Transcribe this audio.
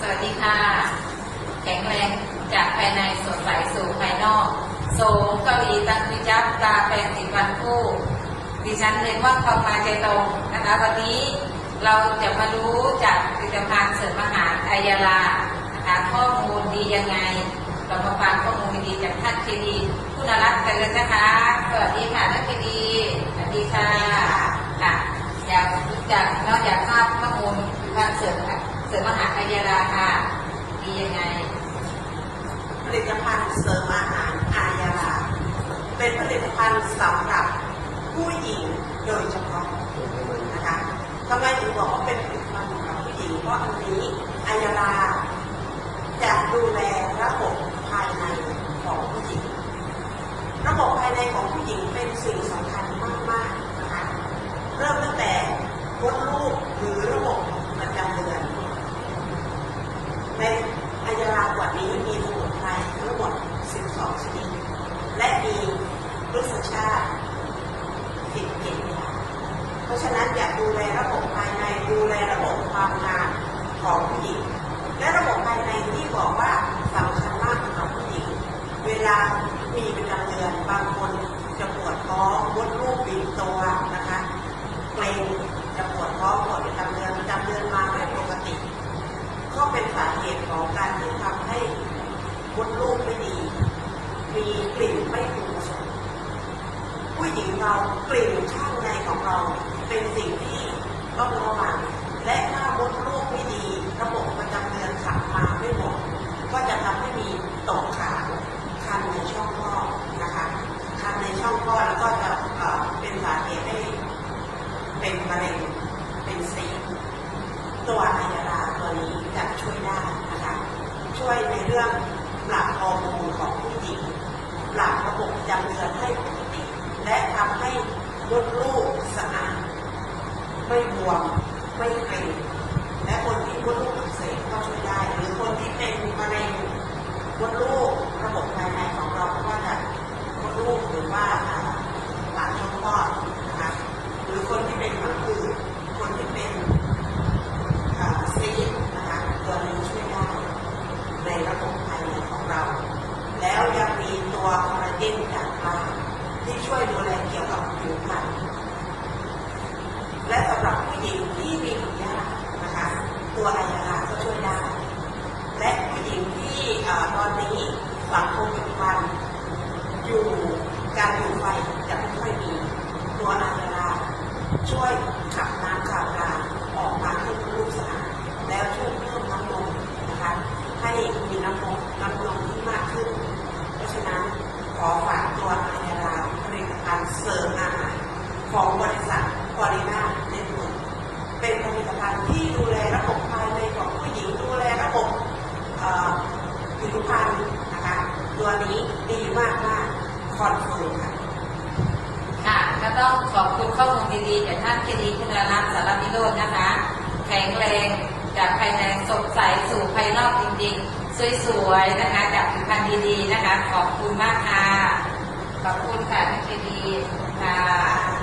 สวัสดีค่ะ แข็งแรงจากภายในสดใสสู่ภายนอก โสมเกาหลีตังคุจับตาแปลงสีฟันคู่ ดิฉันเรียนว่าทองมาใจตรงนะคะวันนี้เราจะมารู้จากผลิตภัณฑ์เสริมอาหารอายาลานะคะข้อมูลดียังไง เรามาฟังข้อมูลดีจากท่านเคดีคุณรัตน์กันเลยนะคะ สวัสดีค่ะท่านเคดีสวัสดีค่ะค่ะอยากรู้จักนอกจากทราบข้อมูลผลิตภัณฑ์เสริม เสริมอาหารอายาลาค่ะดียังไง ผลิตภัณฑ์เสริมอาหารอายาลาเป็นผลิตภัณฑ์สำหรับผู้หญิงโดยเฉพาะทำไมถึงบอกว่าเป็นผลิตภัณฑ์สำหรับผู้หญิง เพราะอันนี้อายาลาจะดูแลระบบภายในของผู้หญิง ระบบภายในของผู้หญิงเป็นสิ่งสำคัญมากๆนะคะ เริ่มตั้งแต่มดลูกหรือระบบประจำเดือน ในอายาลากว่านี้มีสมุนไพรทั้งหมด 12 ชนิด และมีพฤกษชาติ10เจ็ดอย่าง เพราะฉะนั้นอย่าดูแลระบบภายในดูแลระบบความงามของผู้หญิง และระบบภายในที่บอกว่าสำคัญมากสำหรับผู้หญิง เวลามีประจำเดือนบางคนจะปวดท้องมดลูกบีบตัวนะคะเกรงจะปวดท้องปวดประจำเดือนประจำเดือนมาไม่ปกติ ก็เป็นสาเหตุของการที่ทำให้มดลูกไม่ดี มีกลิ่นไม่พึงประสงค์ผู้หญิงเรากลิ่นข้างในของเรา เป็นสิ่งที่ต้องระวังและถ้ามดลูกไม่ดี ระบบประจำเดือนขับมาไม่หมดก็จะทำให้มีตกขาวคันในช่องคลอดนะคะคันในช่องคลอดแล้วก็จะเอ่อเป็นสาเหตุให้เป็นมะเร็งเป็นซีตัวไอายาลาตัวนี้จะช่วยได้นะคะช่วยในเรื่องปรับฮอร์โมนของผู้หญิงปรับระบบประจำเดือนให้ปกติ และทำให้มดลูก วมไม่เกร็งและคนที่มดลูกอักเสบก็ช่วยได้ หรือคนที่เป็นมะเร็งมดลูกระบบภายในของเราก็จะมดลูกหรือว่าอ่าหลังช่องคลอดนะคะหรือคนที่เป็นหมันผืดคนที่เป็นซีดนะคะตัวนี้ช่วยได้ในระบบภายในของเรา แล้วยังมีตัวคอลลาเจนจากปลาที่ช่วยดูแลเกี่ยวกับผิวพรรณและสำหรับผู้หญิงที่มีผิวยากนะคะ ตัวไอยาลาก็ช่วยได้ และผู้หญิงที่อ่าตอนนี้ สังคมปัจจุบันอยู่การอยู่ไฟจะไม่ค่อยมีตัวอาลาช่วยขับน้ำขับราออกมาให้ลูกสะอาดแล้วช่วยเพิ่มน้ำนมนะคะให้มีน้ำนมน้ำนมที่มากขึ้น เพราะฉะนั้นขอฝากตัวอายาลาผลิตภัณฑ์เสริมอาหารของบริษัทพอลิน่าเน็ตเวิร์เป็นผลิตภัณฑ์ที่ดูแลระบบภายในของผู้หญิงดูแลระบบเอ่อผิวพรรณนะคะ ตัวนี้ดีมากมากคอนเฟิร์มค่ะ ค่ะก็ต้องขอบคุณข้อมูลดีๆจากท่านเคดีคุณรัตน์สารมิโรจน์นะคะ แข็งแรงจากภายในสดใสสู่ภายนอกจริงๆ สวยๆนะคะจากผลิตภัณดีๆนะคะ ขอบคุณมากค่ะ ขอบคุณค่ะท่านเคดีค่ะ